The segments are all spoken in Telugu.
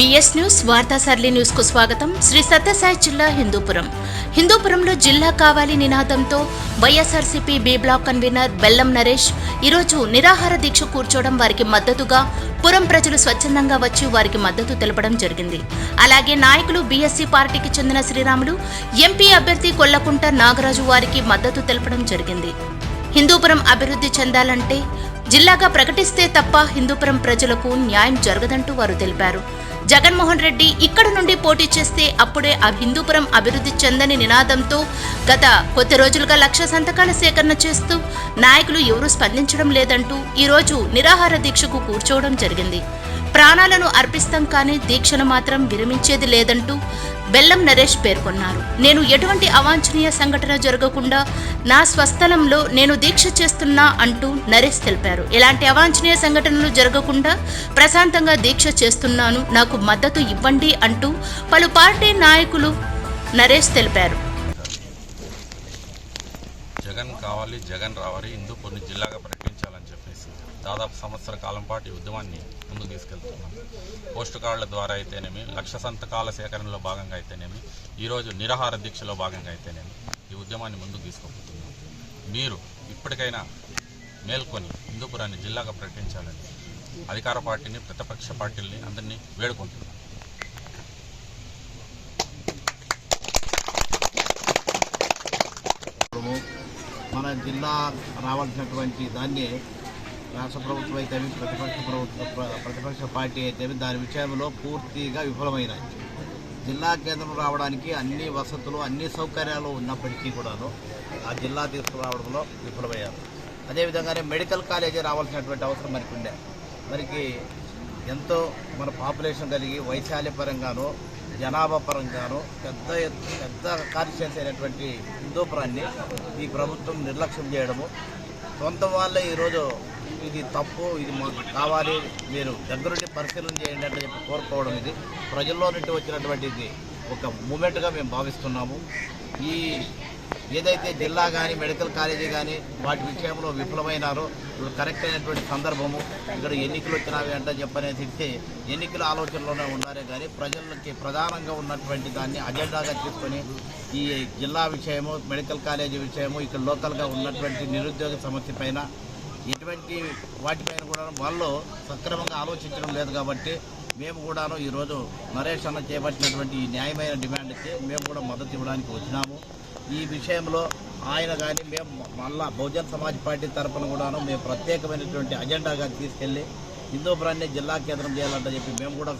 బిఎస్ న్యూస్ వార్తా సరళి న్యూస్కు స్వాగతం. శ్రీ సత్యసాయి జిల్లా హిందూపురం. హిందూపురంలో జిల్లా కావాలి నినాదంతో వైఎస్ఆర్సీపీ బి బ్లాక్ కన్వీనర్ బెల్లం నరేష్ ఈరోజు నిరాహార దీక్ష కూర్చోవడం వారికి మద్దతుగా పురం ప్రజలు స్వచ్ఛందంగా వచ్చి వారికి మద్దతు తెలపడం జరిగింది. అలాగే నాయకులు బీఎస్సీ పార్టీకి చెందిన శ్రీరాములు ఎంపీ అభ్యర్థి కొల్లకుంట నాగరాజు వారికి మద్దతు తెలపడం జరిగింది. హిందూపురం అభివృద్ధి చెందాలంటే జిల్లాగా ప్రకటిస్తే తప్ప హిందూపురం ప్రజలకు న్యాయం జరగదంటూ వారు తెలిపారు. జగన్మోహన్ రెడ్డి ఇక్కడ నుండి పోటీ చేస్తే అప్పుడే ఆ హిందూపురం అభివృద్ధి చెందని నినాదంతో గత కొద్ది రోజులుగా లక్ష సంతకాల సేకరణ చేస్తూ నాయకులు ఎవరూ స్పందించడం లేదంటూ ఈరోజు నిరాహార దీక్షకు కూర్చోవడం జరిగింది. ప్రాణాలను అర్పిస్తాం కానీ దీక్షను మాత్రం విరమించేది లేదంటూ బెల్లం నరేష్ పేర్కొన్నారు. నేను ఎటువంటి అవాంఛనీయ సంఘటన జరగకుండా నా స్వస్థలంలో నేను దీక్ష చేస్తున్నా అంటూ నరేష్ తెలిపారు. ఎలాంటి అవాంఛనీయ సంఘటనలు జరగకుండా ప్రశాంతంగా దీక్ష చేస్తున్నాను నాకు మద్దతు ఇవ్వండి అంటూ పలు పార్టీ నాయకులు నరేష్ తెలిపారు. జగన్ కావాలి జగన్ రావాలి హిందూపూర్ని జిల్లాగా ప్రకటించాలని దాదాపు సంవత్సర కాలం పాటు ఈ ఉద్యమాన్ని ముందుకు తీసుకెళ్తున్నాం. పోస్టు కార్డుల ద్వారా అయితేనేమి లక్ష సంతకాల సేకరణలో భాగంగా అయితేనేమి ఈరోజు నిరాహార దీక్షలో భాగంగా అయితేనేమి ఈ ఉద్యమాన్ని ముందుకు తీసుకోబోతున్నాం మీరు ఇప్పటికైనా మేల్కొని హిందూపురాన్ని జిల్లాగా ప్రకటించాలని అధికార పార్టీని ప్రతిపక్ష పార్టీల్ని అందరినీ వేడుకుంటున్నాం. మన జిల్లా రావాల్సినటువంటి దాన్ని రాష్ట్ర ప్రభుత్వం అయితే ప్రతిపక్ష ప్రభుత్వ ప్ర- ప్రతిపక్ష పార్టీ అయితే దాని విషయంలో పూర్తిగా విఫలమైనాయి. జిల్లా కేంద్రం రావడానికి అన్ని వసతులు అన్ని సౌకర్యాలు ఉన్నప్పటికీ కూడాను ఆ జిల్లా తీసుకురావడంలో విఫలమయ్యారు. అదేవిధంగానే మెడికల్ కాలేజీ రావాల్సినటువంటి అవసరం మనకి ఉండే మనకి ఎంతో మన పాపులేషన్ కలిగి వైశాల్య పరంగాను జనాభా పరంగాను పెద్ద పెద్ద కాన్స్టిట్యూన్సీ అయినటువంటి హిందూపురాన్ని ఈ ప్రభుత్వం నిర్లక్ష్యం చేయడము సొంత వాళ్ళే ఈరోజు ఇది తప్పు ఇది మాకు కావాలి. మీరు దగ్గరుండి పరిశీలన చేయండి అంటే చెప్పి కోరుకోవడం ఇది. ప్రజల్లో నుండి వచ్చినటువంటిది ఒక మూమెంట్గా మేము భావిస్తున్నాము. ఈ ఏదైతే జిల్లా కానీ మెడికల్ కాలేజీ కానీ వాటి విషయంలో విఫలమైనారో ఇప్పుడు కరెక్ట్ అయినటువంటి సందర్భము. ఇక్కడ ఎన్నికలు వచ్చినావి అంటే చెప్పనేసి ఇస్తే ఎన్నికల ఆలోచనలోనే ఉన్నారే కానీ ప్రజలకి ప్రధానంగా ఉన్నటువంటి దాన్ని అజెండాగా తీసుకొని ఈ జిల్లా విషయము మెడికల్ కాలేజీ విషయము ఇక్కడ లోకల్గా ఉన్నటువంటి నిరుద్యోగ సమస్య పైన ఇటువంటి వాటిపైన కూడా వాళ్ళు సక్రమంగా ఆలోచించడం లేదు కాబట్టి మేము కూడాను ఈరోజు నరేష్ అన్న చేపట్టినటువంటి ఈ న్యాయమైన డిమాండ్కి మేము కూడా మద్దతు ఇవ్వడానికి వచ్చినాము. ఈ విషయంలో ఆయన కానీ మేము మళ్ళా బహుజన్ సమాజ్ పార్టీ తరఫున కూడాను మేము ప్రత్యేకమైనటువంటి అజెండాగా తీసుకెళ్ళి హిందూపురాన్ని జిల్లా కేంద్రం చేయాలంటే చెప్పి మేము కూడా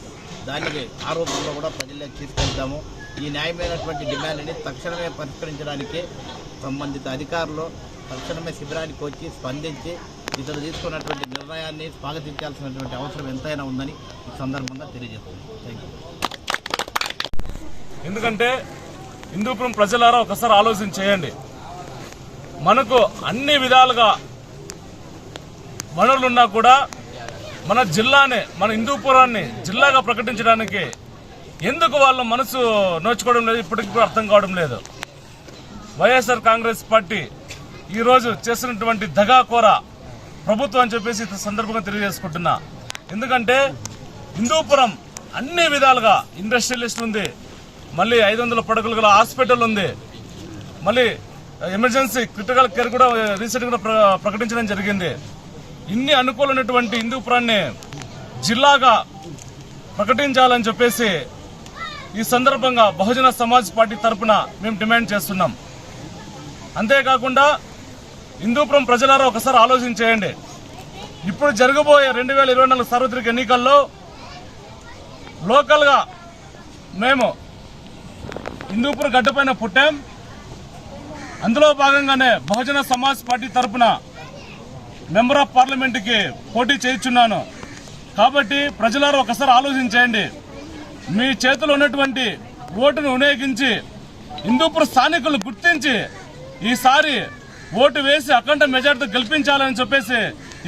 దానికి ఆరోపణలో కూడా ప్రజలకు తీసుకెళ్తాము. ఈ న్యాయమైనటువంటి డిమాండ్ని తక్షణమే పరిష్కరించడానికి సంబంధిత అధికారులు తక్షణమే శిబిరానికి వచ్చి స్పందించి ఇతడు తీసుకున్నటువంటి నిర్ణయాన్ని స్వాగతించాల్సినటువంటి అవసరం ఎంతైనా ఉందని ఈ సందర్భంగా తెలియజేస్తుంది ఎందుకంటే హిందూపురం ప్రజలారా ఒకసారి ఆలోచన చేయండి. మనకు అన్ని విధాలుగా వనరులున్నా కూడా మన జిల్లాని మన హిందూపురాన్ని జిల్లాగా ప్రకటించడానికి ఎందుకు వాళ్ళ మనసు నోచుకోవడం లేదు? ఇప్పటికి కూడా అర్థం కావడం లేదు. వైఎస్ఆర్ కాంగ్రెస్ పార్టీ ఈరోజు చేసినటువంటి దగాకోర ప్రభుత్వం అని చెప్పేసి సందర్భంగా తెలియజేసుకుంటున్నా. ఎందుకంటే హిందూపురం అన్ని విధాలుగా ఇండస్ట్రియలిస్ట్ ఉంది. మళ్ళీ ఐదు వందల పడకలు గల హాస్పిటల్ ఉంది. మళ్ళీ ఎమర్జెన్సీ క్రిటికల్ కేర్ కూడా రీసెంట్గా ప్ర- ప్రకటించడం జరిగింది. ఇన్ని అనుకూలమైనటువంటి హిందూపురాన్ని జిల్లాగా ప్రకటించాలని చెప్పేసి ఈ సందర్భంగా బహుజన సమాజ్ పార్టీ తరఫున మేము డిమాండ్ చేస్తున్నాం. అంతేకాకుండా హిందూపురం ప్రజలారా ఒకసారి ఆలోచన చేయండి ఇప్పుడు జరగబోయే రెండు వేల ఇరవై నాలుగు సార్వత్రిక ఎన్నికల్లో లోకల్గా మేము హిందూపురం గడ్డపైన పుట్టాం. అందులో భాగంగానే బహుజన సమాజ్ పార్టీ తరపున మెంబర్ ఆఫ్ పార్లమెంట్కి పోటీ చేయించున్నాను. కాబట్టి ప్రజలారు ఒకసారి ఆలోచించేయండి. మీ చేతిలో ఉన్నటువంటి ఓటును వినియోగించి హిందూపురం స్థానికులు గుర్తించి ఈసారి ఓటు వేసి అఖండ మెజార్టీతో గెలిపించాలని చెప్పేసి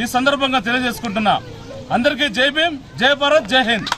ఈ సందర్భంగా తెలియజేసుకుంటున్నా. అందరికీ జై భీమ్ జై భారత్ జై హింద్.